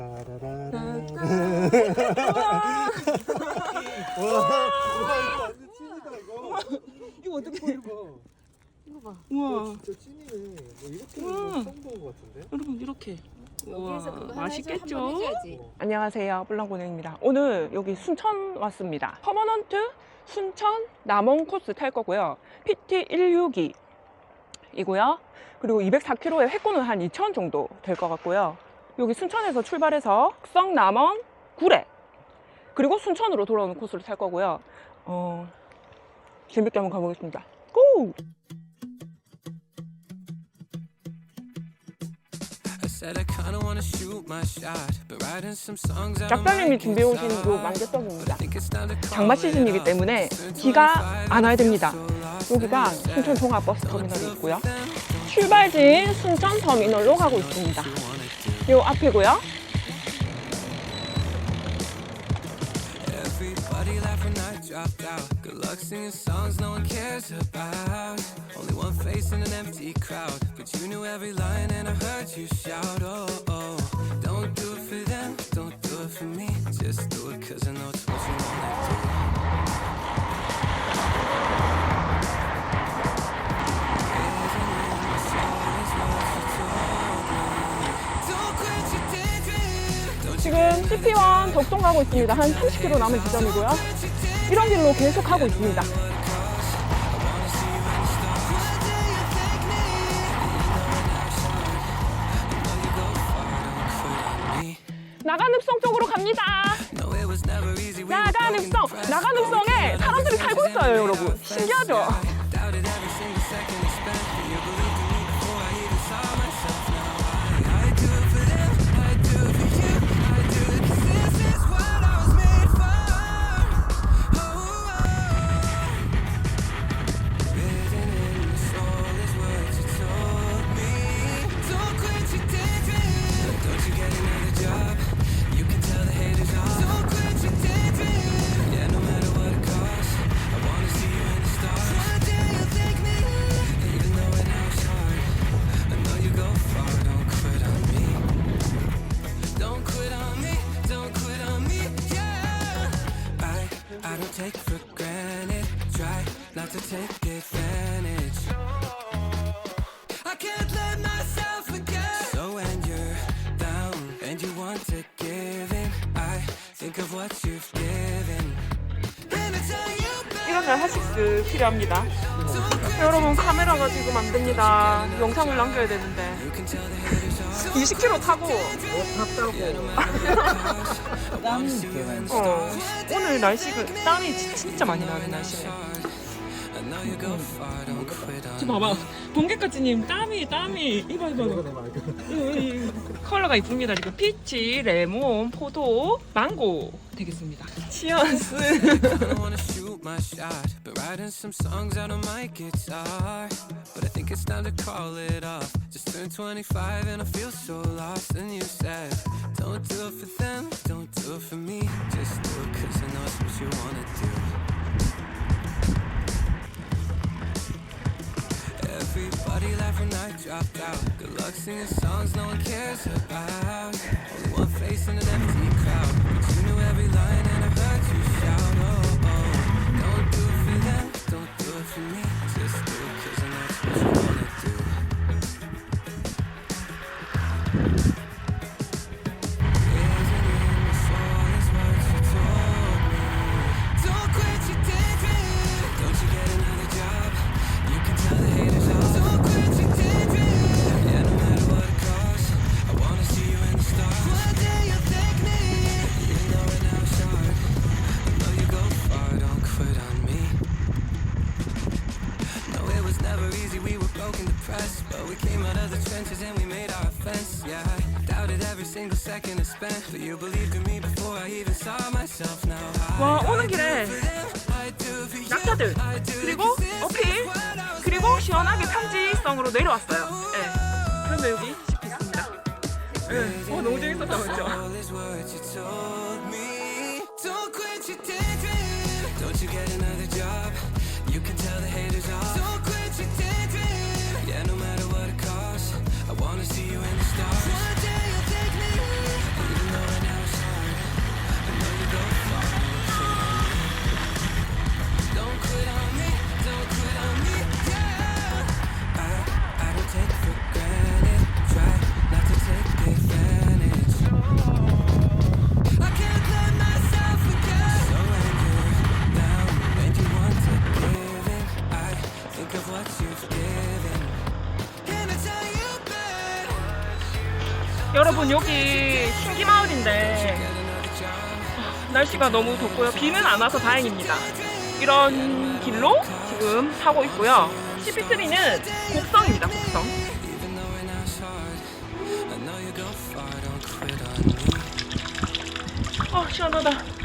이거 완전 찐이다 이거. 이거 어떻게 이거 이거 봐. 봐. 우와. 와, 진짜 찐이네. 뭐 이렇게 우와. 처음 본것 같은데. 여러분 이렇게. 여기에서 그거 하나 맛있겠죠? 한번 해줘야지. 안녕하세요. 블랑고능입니다. 오늘 여기 순천 왔습니다. 퍼머넌트 순천 남원 코스 탈 거고요. PT 162 이고요. 그리고 204km의 회권은 한 2천 정도 될 것 같고요. 여기 순천에서 출발해서 흑성 남원 구례 그리고 순천으로 돌아오는 코스를 탈 거고요. 어, 재밌게 한번 가보겠습니다. 고! I said I kinda wanna shoot my shot, but writing some songs out of my 작가님이 준비해 오신 요 guitar. 만개떡입니다. 장마 시즌이기. 때문에 비가 안 와야 됩니다. 25 여기가 순천 종합버스 터미널이 있고요. 출발지인 순천 터미널로 가고 있습니다. 요 앞이고요. Everybody laughed when I dropped out. Good luck singing songs no one cares about. Only one face in an empty crowd. But you knew every line and I heard you shout, oh, oh. Don't do it for them, don't do it for me. Just do it cause I know it's what you 지금 CP1 덕송 가고 있습니다. 한 30km 남은 지점이고요. 이런 길로 계속 가고 있습니다. 나간 읍성 쪽으로 갑니다. We were 나간 읍성, 나간 읍성에 사람들이 살고 있어요, 여러분. 신기하죠? Take for granted. Try not to take advantage. I can't let myself forget. So when you're down and you want to give in, I think of what you've given. And I tell you 날 하식스 필요합니다. 여러분, 카메라가 지금 안 됩니다. 영상을 남겨야 되는데. 20km 타고, 땀이 되는. 어, 오늘 날씨가 땀이 지- 진짜 많이 나는 날씨네 저 봐봐. 번개까지님 땀이 땀이. 이봐 이봐 이봐. 이거, 이거. 컬러가 이쁩니다. 지금 피치, 레몬, 포도, 망고 되겠습니다. 치언스 dropped out. Good luck singing songs no one cares about. Only one face in an empty crowd. But you knew every line and I heard you shout, 와 오는 길에. 낙타들 그리고 어필 그리고 시원하게 평지성으로 내려왔어요 네. 그런데 여기 집 있습니다 네. 어, 너무 재밌었다 그죠? Don't you get another job? 여러분 여기 신기마을인데 아, 날씨가 너무 덥고요. 비는 안 와서 다행입니다. 이런 길로 지금 타고 있고요. CP3는 곡성입니다. 곡성. 아 시원하다.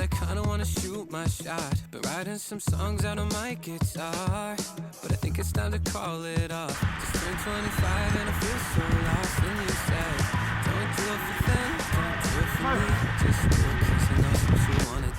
I kinda wanna shoot my shot, but writing some songs out on my guitar. But I think it's time to call it off. Just turned 25 and I feel so lost. And you said, Don't do it for them, don't do it for me. Just do it 'cause you know what you wanna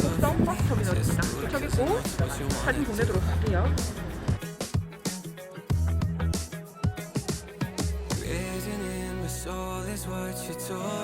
CP3 곡성 버스 터미널입니다. 도착했고 사진 보내도록 할게요. Soul is what you told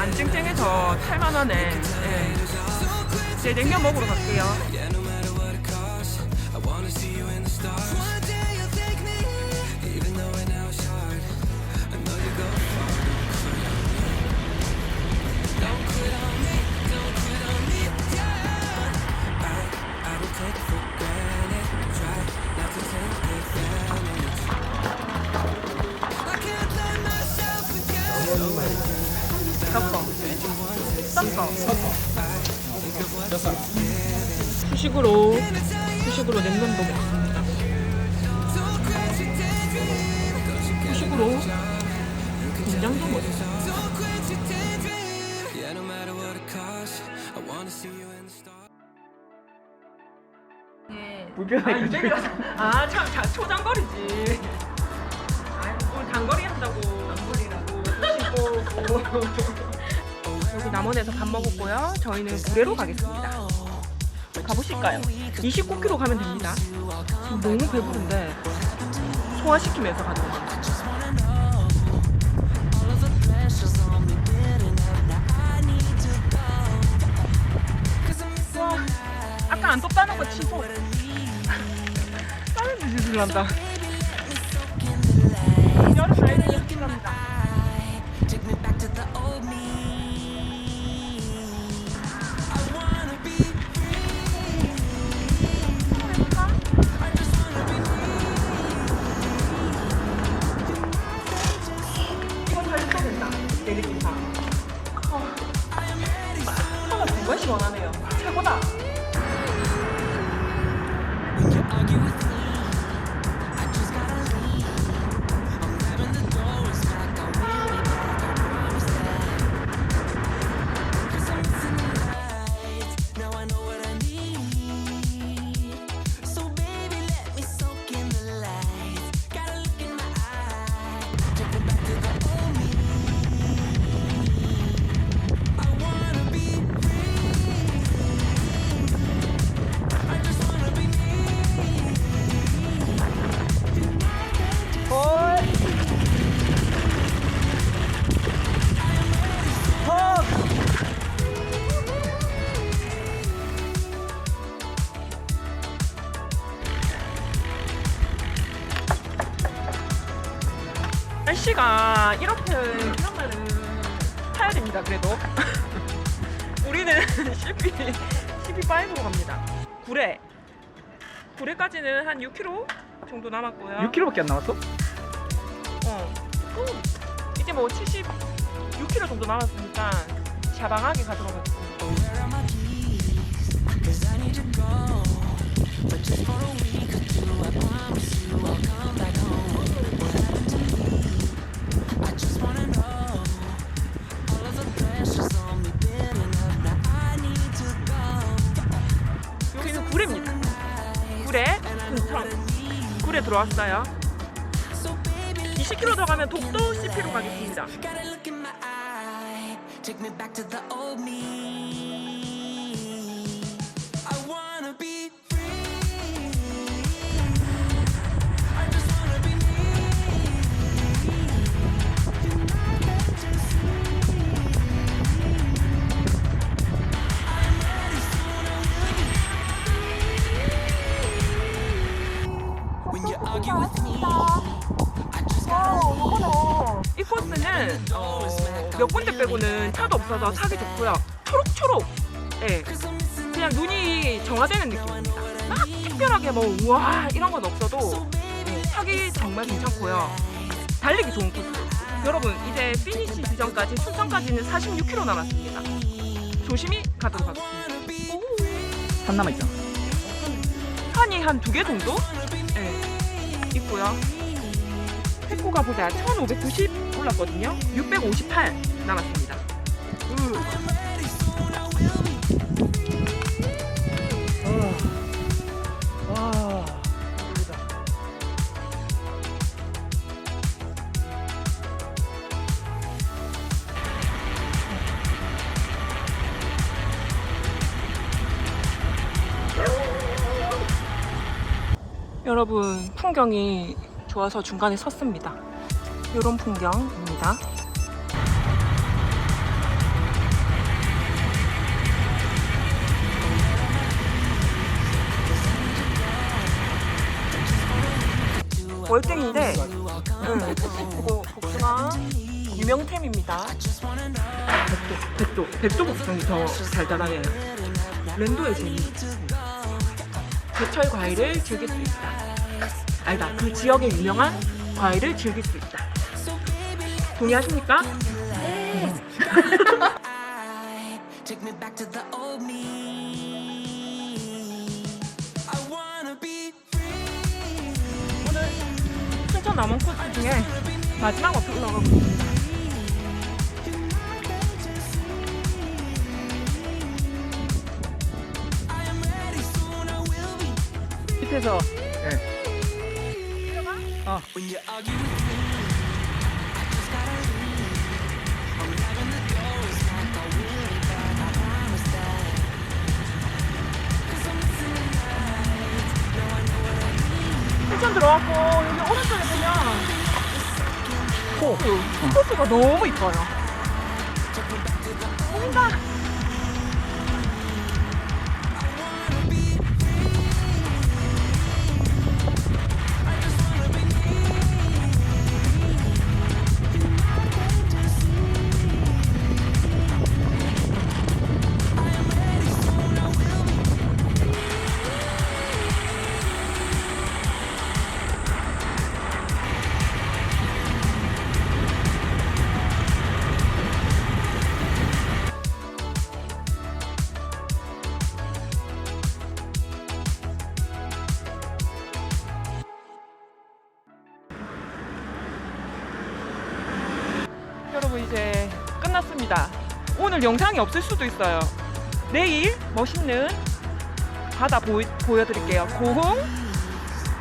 안 쨍쨍해서 탈만하네. 예. 이제 냉면 먹으러 갈게요. 섞어. 섞어. 후식으로 후식으로 냉면도 먹습니다. 후식으로 된장도 먹어요. The stars. 아, 유정이라서. 아, 참, 자, 초장거리지. 아, 오늘 단거리 한다고. 단거리라고. 여기 남원에서 밥 먹었고요. 저희는 구례로 가겠습니다. 가보실까요? 29km 가면 됩니다. 지금 너무 배부른데 소화시키면서 하겠습니다. 와, 아까 안 떴다는 거 치고 땀이 질질 난다. 여름 라이딩이 힘납니다. 사실 이런 말은 타야 됩니다 그래도. 우리는 CP, CP5로 갑니다. 구례. 구례까지는 한 6km 정도 남았고요. 6km밖에 안 남았어? 어. 오, 이제 뭐 76km 정도 남았으니까 자방하게 가도록 하겠습니다. But just for a week or two, 여기는 구례입니다. 구례, 순천. 구례 들어왔어요. So baby, 20km 더 가면 독도 CP로 가겠습니다. gotta look in my eye. Take me back to the old me. 이 코스는 어, 몇 군데 빼고는 차도 없어서 타기 좋고요. 초록초록. 예. 그냥 눈이 정화되는 느낌입니다. 막 특별하게 뭐 우와 이런 건 없어도 예, 타기 정말 괜찮고요. 달리기 좋은 코스. 여러분 이제 피니시 지점까지 순천까지는 46km 남았습니다. 조심히 가도록 하겠습니다. 산 남아있죠? 산이 한 두 개 정도 예, 있고요. 획고가 보자 1590 올랐거든요. 658 남았습니다. 으. 여러분 풍경이 좋아서 중간에 섰습니다. 이런 풍경입니다. 월등인데 응, 복숭아 유명템입니다. 백도, 백도, 백도 복숭이 더 달달하네요. 랜도의 재미. 제철 과일을 즐길 수 있다. 알다. 그 지역의 유명한 과일을 즐길 수 있다. 동의하십니까? Take me back to the old me. I wanna be free. 오늘 순천 남원 코스 중에 마지막 어플 올라가고 있습니다. I am ready, soon I will be. 밑에서 Need. 순천 들어왔고 여기 오른쪽에 보면 코스, 코스가 너무 이뻐요. 여러분 이제 끝났습니다. 오늘 영상이 없을 수도 있어요. 내일 멋있는 바다 보, 보여드릴게요. 고흥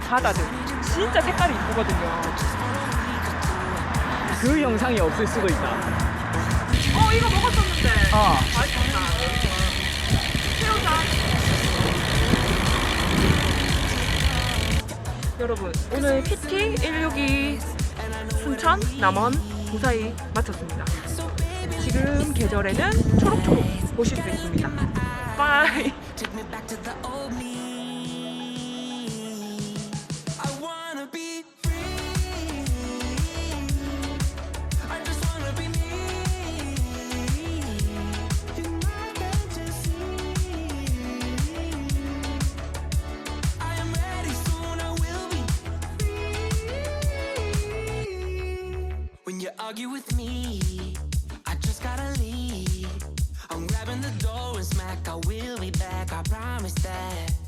바다들 진짜 색깔이 이쁘거든요. 그 영상이 없을 수도 있다. 어 이거 먹었었는데 어. 맛있다. 새우장. 여러분 오늘 PT 162 순천 남원 무사히 마쳤습니다. 지금 계절에는 초록초록 보실 수 있습니다. 빠이. Argue with me, I just gotta leave. I'm grabbing the door and smack. I will be back. I promise that.